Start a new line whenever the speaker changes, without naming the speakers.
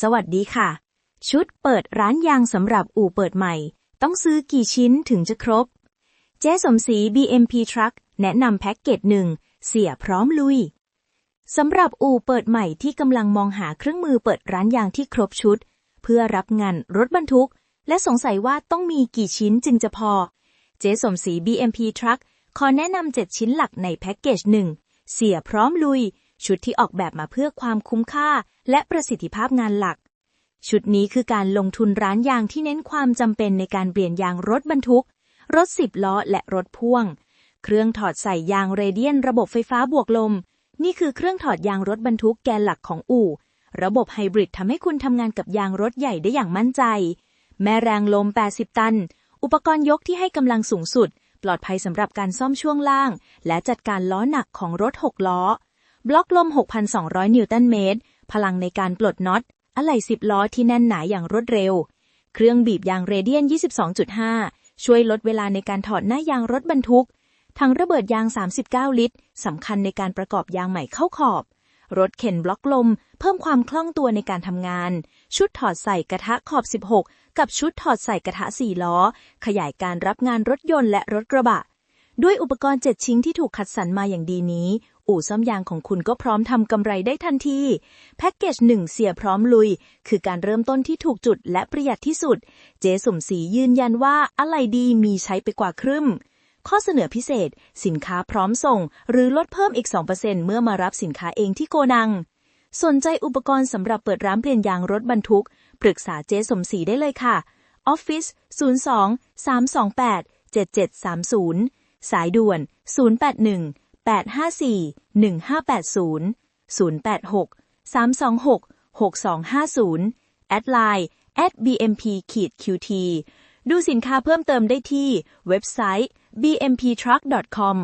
สวัสดีค่ะ ชุดเปิดร้านยางสำหรับอู่เปิดใหม่ ต้องซื้อกี่ชิ้นถึงจะครบ เจ๊สมศรี BMP Truck แนะนำแพ็กเกจหนึ่งเสียพร้อมลุยสำหรับอู่เปิดใหม่ที่กำลังมองหาเครื่องมือเปิดร้านยางที่ครบชุด เพื่อรับงานรถบรรทุก และสงสัยว่าต้องมีกี่ชิ้นจึงจะพอ เจ๊สมศรี BMP Truck ขอแนะนำ7ชิ้นหลักในแพ็กเกจหนึ่งเสียพร้อมลุย ชุดที่ออกแบบมาเพื่อความคุ้มค่า และประสิทธิภาพงานหลัก ชุดนี้คือการลงทุนร้านยางที่เน้นความจำเป็นในการเปลี่ยนยางรถบรรทุก รถสิบล้อและรถพ่วง เครื่องถอดใส่ยางเรเดียน ระบบไฟฟ้าบวกลม นี่คือเครื่องถอดยางรถบรรทุกแกนหลักของอู่ ระบบไฮบริดทำให้คุณทำงานกับยางรถใหญ่ได้อย่างมั่นใจ แม่แรงลม 80 ตัน อุปกรณ์ยกที่ให้กำลังสูงสุด ปลอดภัยสำหรับการซ่อมช่วงล่าง และจัดการล้อหนักของรถ 6 ล้อ บล็อกลม 6,200 นิวตันเมตร พลังในการปลดน็อต อะไหล่10 ล้อที่แน่นหนาอย่างรวดเร็ว เครื่องบีบยางเรเดียน 22.5 ช่วยลดเวลาในการถอดหน้ายางรถบรรทุกทั้งระเบิดยาง 39 ลิตร สำคัญในการประกอบยางใหม่เข้าขอบ รถเข็นบล็อกลม เพิ่มความคล่องตัวในการทำงาน ชุดถอดใส่กระทะขอบ 16 กับชุดถอดใส่กระทะ 4 ล้อ ขยายการรับงานรถยนต์และรถกระบะด้วยอุปกรณ์ 7 ชิ้นที่ถูกคัดสรรมาอย่างดีนี้อู่ซ่อมยางของคุณก็พร้อมทำกำไรได้ทันที แพ็กเกจหนึ่งเสียพร้อมลุย คือการเริ่มต้นที่ถูกจุดและประหยัดที่สุด เจ๊สมศรียืนยันว่าอะไรดีมีใช้ไปกว่าครึ่งข้อเสนอพิเศษ สินค้าพร้อมส่ง หรือลดเพิ่มอีก 2%เมื่อมารับสินค้าเองที่โกดัง สนใจอุปกรณ์สำหรับเปิดร้านเปลี่ยนยางรถบรรทุก ปรึกษาเจ๊สมศรีได้เลยค่ะออฟฟิศ02 328 7730 สายด่วน 081 854 1580 086 326 6250 แอดไลน์ at bmp qt ดูสินค้าเพิ่มเติมได้ที่เว็บไซต์ bmptruck.com